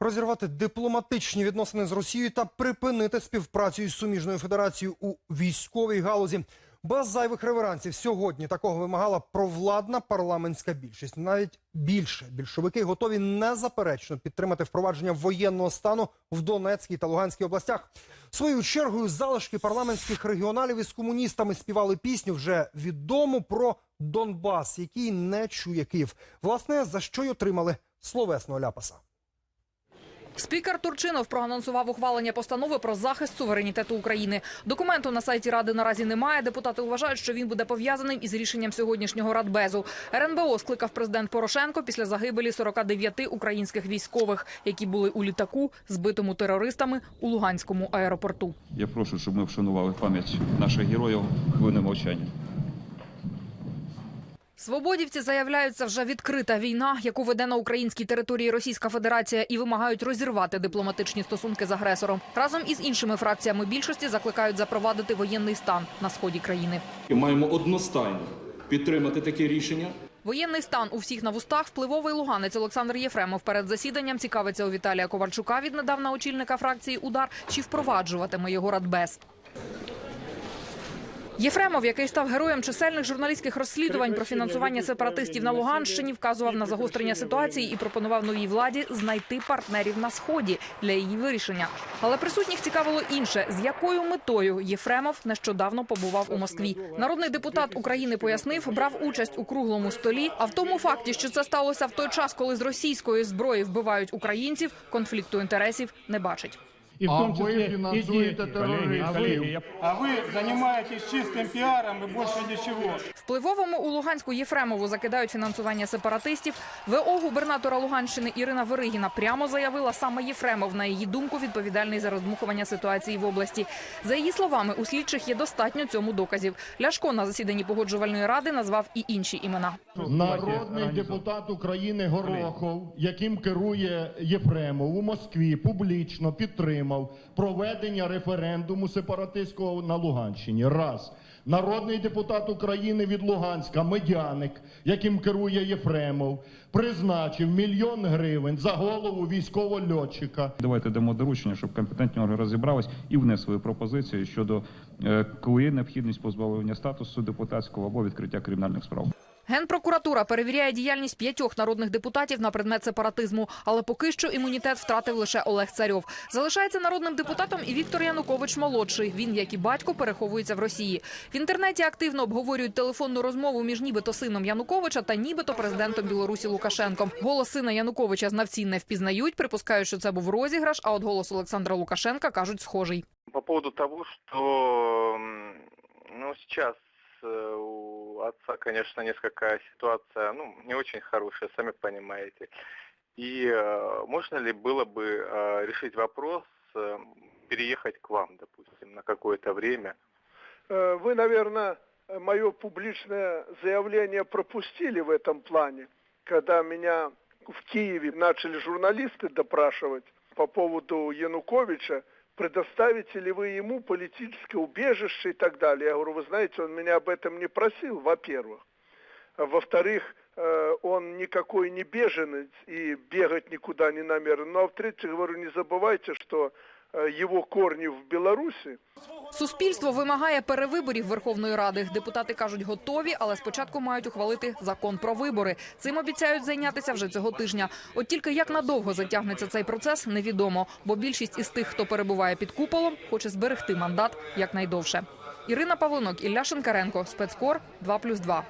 розірвати дипломатичні відносини з Росією та припинити співпрацю із суміжною федерацією у військовій галузі. Без зайвих реверансів сьогодні такого вимагала провладна парламентська більшість. Навіть більше більшовики готові незаперечно підтримати впровадження воєнного стану в Донецькій та Луганській областях. Своєю чергою залишки парламентських регіоналів із комуністами співали пісню вже відому про Донбас, який не чує Київ. Власне, за що й отримали словесного ляпаса. Спікер Турчинов проанонсував ухвалення постанови про захист суверенітету України. Документу на сайті ради наразі немає. Депутати вважають, що він буде пов'язаним із рішенням сьогоднішнього радбезу. РНБО скликав президент Порошенко після загибелі 49 українських військових, які були у літаку, збитому терористами у Луганському аеропорту. Я прошу, щоб ми вшанували пам'ять наших героїв хвилиною мовчання. Свободівці заявляють, це вже відкрита війна, яку веде на українській території Російська Федерація, і вимагають розірвати дипломатичні стосунки з агресором. Разом із іншими фракціями більшості закликають запровадити воєнний стан на сході країни. Маємо одностайно підтримати таке рішення. Воєнний стан у всіх на вустах. Впливовий луганець Олександр Єфремов перед засіданням цікавиться у Віталія Ковальчука, віднедавна очільника фракції Удар, чи впроваджуватиме його радбез. Єфремов, який став героєм чисельних журналістських розслідувань про фінансування сепаратистів на Луганщині, вказував на загострення ситуації і пропонував новій владі знайти партнерів на сході для її вирішення. Але присутніх цікавило інше: з якою метою Єфремов нещодавно побував у Москві. Народний депутат України пояснив, брав участь у круглому столі. А в тому факті, що це сталося в той час, коли з російської зброї вбивають українців, конфлікту інтересів не бачить И в А том вы числе финансуете и дети. террористов. А вы, а вы занимаетесь чистым пиаром и больше ничего. Впливовому у Луганську Єфремову закидають фінансування сепаратистів. ВО губернатора Луганщини Ірина Веригіна прямо заявила саме Єфремов, на її думку, відповідальний за роздмухування ситуації в області. За її словами, у слідчих є достатньо цьому доказів. Ляшко на засіданні погоджувальної ради назвав і інші імена. Народний депутат України Горохов, яким керує Єфремов у Москві, публічно підтримав проведення референдуму сепаратистського на Луганщині. Раз. Народний депутат України від Луганська Медяник, яким керує Єфремов, призначив мільйон гривень за голову військового льотчика. Давайте дамо доручення, щоб компетентні органи розібрались і внесли пропозиції щодо е, коли необхідність позбавлення статусу депутатського або відкриття кримінальних справ. Генпрокуратура перевіряє діяльність п'ятьох народних депутатів на предмет сепаратизму, але поки що імунітет втратив лише Олег Царьов. Залишається народним депутатом і Віктор Янукович молодший. Він, як і батько, переховується в Росії. В інтернеті активно обговорюють телефонну розмову між нібито сином Януковича та нібито президентом Білорусі Лукашенком. Голос сина Януковича знавці не впізнають, припускають, що це був розіграш. А от голос Олександра Лукашенка кажуть схожий. По поводу того, м, ну, у отца, конечно, несколько ситуация, ну, не очень хорошая, сами понимаете. И э, можно ли было бы э, решить вопрос, э, переехать к вам, допустим, на какое-то время? Э, Вы, наверное, мое публичное заявление пропустили в этом плане, когда меня в Киеве начали журналисты допрашивать по поводу Януковича, предоставите ли вы ему политическое убежище и так далее. Я говорю, вы знаете, он меня об этом не просил, во-первых. А Во-вторых, э, он никакой не беженец и бегать никуда не намерен. Ну а в-третьих, говорю, не забывайте, что э, его корни в Беларуси. Суспільство вимагає перевиборів Верховної Ради. Депутати кажуть, готові, але спочатку мають ухвалити закон про вибори. Цим обіцяють зайнятися вже цього тижня. От тільки як надовго затягнеться цей процес, невідомо. Бо більшість із тих, хто перебуває під куполом, хоче зберегти мандат якнайдовше. Ірина Павлинок, Ілля Шинкаренко, спецкор 2+,2.